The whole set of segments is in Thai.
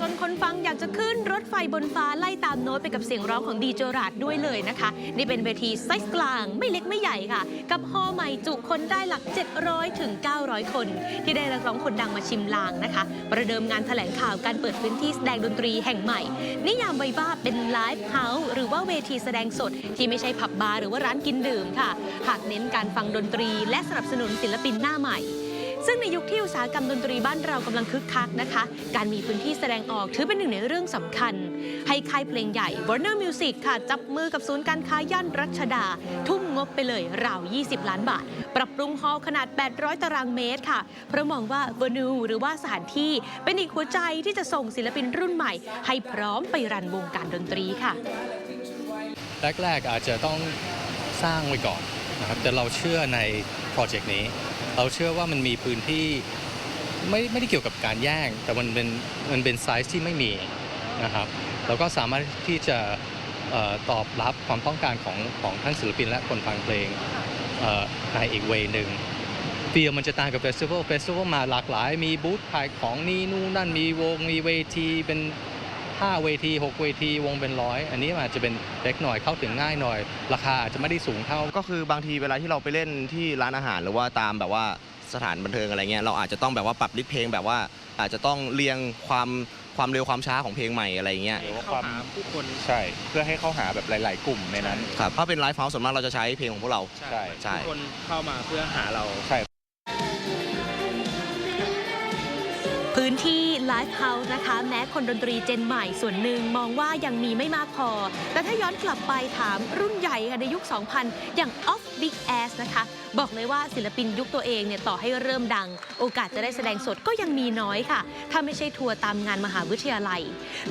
จนคนฟังอยากจะขึ้นรถไฟบนฟ้าไล่ตามโน้ตไปกับเสียงร้องของดีเจอราดด้วยเลยนะคะ นี่เป็นเวทีไซส์กลางไม่เล็กไม่ใหญ่ค่ะ กับฮอใหม่จุคนได้หลัก 700ถึง900 คน ที่ได้นักร้องคนดังมาชิมลางนะคะ ประเดิมงานแถลงข่าวการเปิดพื้นที่แสดงดนตรีแห่งใหม่ นิยามไว้ว่าเป็นไลฟ์เฮาส์หรือว่าเวทีแสดงสด ที่ไม่ใช่ผับบาร์หรือว่าร้านกินดื่มค่ะ หากเน้นการฟังดนตรี และสนับสนุนศิลปินหน้าใหม่ ซึ่งในยุคที่อุตสาหกรรมดนตรีบ้านเรากำลังคึกคักนะคะ การมีพื้นที่แสดงออกถือเป็นหนึ่งในเรื่องสำคัญ ให้ค่ายเพลงใหญ่ Warner Music ค่ะ จับมือกับศูนย์การค้าย่านรัชดา ทุ่มงบไปเลยราว 20 ล้านบาท ปรับปรุงฮอลล์ขนาด 800 ตารางเมตรค่ะ เพราะมองว่า v e n u หรือว่าสถานที่เป็นอีกหัวใจที่จะส่งศิลปินรุ่นใหม่ ให้พร้อมไปรันวงการดนตรีค่ะแรกๆอาจจะต้องสร้างไว้ก่อนนะครับแต่เราเชื่อในโปรเจกต์นี้ เราเชื่อว่ามันมีพื้นที่ไม่ไม่ได้เกี่ยวกับการแย่ง แต่มันเป็นมันเป็นไซส์ที่ไม่มีนะครับเราก็สามารถที่จะเอ่อตอบรับความต้องการของของทั้งศิลปินและคนฟังเพลงเอ่อในอีกเวย์หนึ่งฟีลมันจะต่างกับเฟสติวัลเฟสติวัลมาหลากหลาย มีบูธขายของนี่นู่นนั่นมีวงมีเวทีเป็น 5 เวที 6 เวทีวงเป็นร้อยอันนี้มันอาจจะเป็นเล็กหน่อยเข้าถึงง่ายหน่อย ราคาอาจจะไม่ได้สูงเท่า ก็คือบางทีเวลาที่เราไปเล่นที่ร้านอาหารหรือว่าตามแบบว่าสถานบันเทิงอะไรเงี้ยเราอาจจะต้องแบบว่าปรับลิสต์เพลงแบบว่า อาจจะต้องเรียงความความเร็วความช้าของเพลงใหม่อะไรเงี้ยหรือว่าความผู้คนใช่ เพื่อให้เข้าหาแบบหลาย ๆ กลุ่มในนั้นครับถ้าเป็นไลฟ์เฮาส์ส่วนมากเราจะใช้เพลงของพวกเราใช่ใช่ทุกคนเข้ามาเพื่อหาเรา ใช่ พื้นที่ไลฟ์เฮาส์นะคะ แม้คนดนตรีเจนใหม่ส่วนหนึ่งมองว่ายังมีไม่มากพอ แต่ถ้าย้อนกลับไปถามรุ่นใหญ่ค่ะในยุค 2000 อย่าง Off Big Ass นะคะ บอกเลยว่าศิลปินยุคตัวเองเนี่ยต่อให้เริ่มดัง โอกาสจะได้แสดงสดก็ยังมีน้อยค่ะ ถ้าไม่ใช่ทัวร์ตามงานมหาวิทยาลัย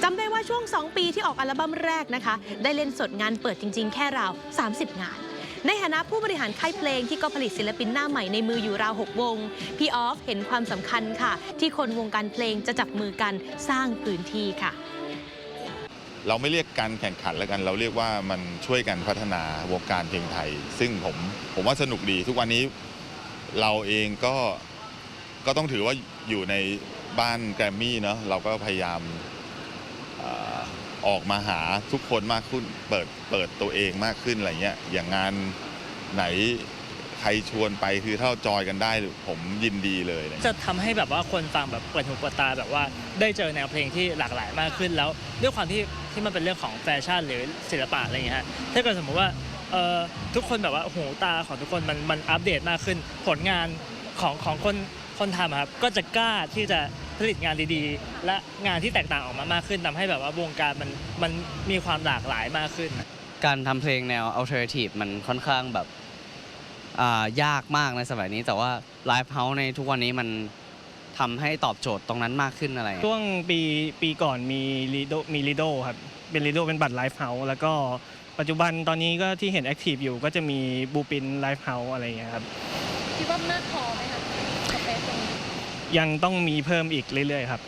จำได้ว่าช่วง 2 ปีที่ออกอัลบั้มแรกนะคะ ได้เล่นสดงานเปิดจริง ๆ แค่ราว 30 งาน ในฐานะผู้บริหารค่ายเพลงที่ก็ผลิตศิลปินหน้าใหม่ในมืออยู่ราว6วง พี่ออฟเห็นความสำคัญค่ะ ที่คนวงการเพลงจะจับมือกันสร้างพื้นที่ค่ะ เราไม่เรียกการแข่งขันแล้วกัน เราเรียกว่ามันช่วยกันพัฒนาวงการเพลงไทย ซึ่งผมผมว่าสนุกดี ทุกวันนี้เราเองก็ก็ต้องถือว่าอยู่ในบ้านแกรมมี่เนาะเราก็พยายาม ออกมาหาทุกคนมากขึ้น เปิดเปิดตัวเองมากขึ้นอะไรเงี้ยอย่างงานไหนใครชวนไปคือถ้าจอยกันได้ผมยินดีเลยจะทำให้แบบว่าคนฟังแบบเปิดหูเปิดตาแบบว่าได้เจอแนวเพลงที่หลากหลายมากขึ้นแล้วด้วยความที่ที่มันเป็นเรื่องของแฟชั่นหรือศิลปะอะไรอย่างเงี้ยฮะถ้าเกิดสมมติว่าเอ่อทุกคนแบบว่าหูตาของทุกคนมันมันอัปเดตมากขึ้น ผลงานของของคนคนทำอะครับก็จะกล้าที่จะ ผลิตงานดีๆ และงานที่แตกต่างออกมามากขึ้นทำให้แบบว่าวงการมันมันมีความหลากหลายมากขึ้น การทำเพลงแนว alternative มันค่อนข้างแบบอ่ายากมากในสมัยนี้ แต่ว่า live house ในทุกวันนี้มันทำให้ตอบโจทย์ตรงนั้นมากขึ้นอะไร ช่วงปีปีก่อนมีลีโดมีลีโดครับ เป็นลีโดเป็นบัตรไลฟ์เฮาส์แล้วก็ปัจจุบันตอนนี้ก็ที่เห็นแอคทีฟอยู่ก็จะมีบูปินไลฟ์เฮาส์อะไรอย่างเงี้ยครับ คิดว่ามากพอไหมคะสเปซตรงนี้ ยังต้องมีเพิ่มอีกเรื่อยๆครับ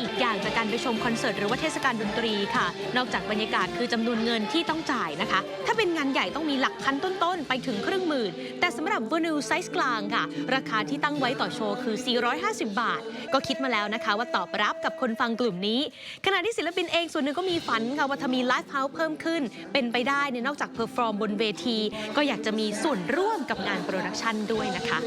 อีกอย่างจากการไปชมคอนเสิร์ตหรือว่าเทศกาลดนตรีค่ะ นอกจากบรรยากาศคือจำนวนเงินที่ต้องจ่ายนะคะ ถ้าเป็นงานใหญ่ต้องมีหลักพันต้นๆ ไปถึงครึ่งหมื่น แต่สำหรับ v e n u ไซส์กลางค่ะ ราคาที่ตั้งไว้ต่อโชว์คือ 450 บาท ก็คิดมาแล้วนะคะ ว่าตอบรับกับคนฟังกลุ่มนี้ ขณะที่ศิลปินเองส่วนหนึ่งก็มีฝันค่ะว่าถ้ามีไลฟ์เฮาส์เพิ่มขึ้น เป็นไปได้เนี่ยนอกจากเพอร์ฟอร์มบนเวที ก็อยากจะมีส่วนร่วมกับงานโปรดักชันด้วยนะคะ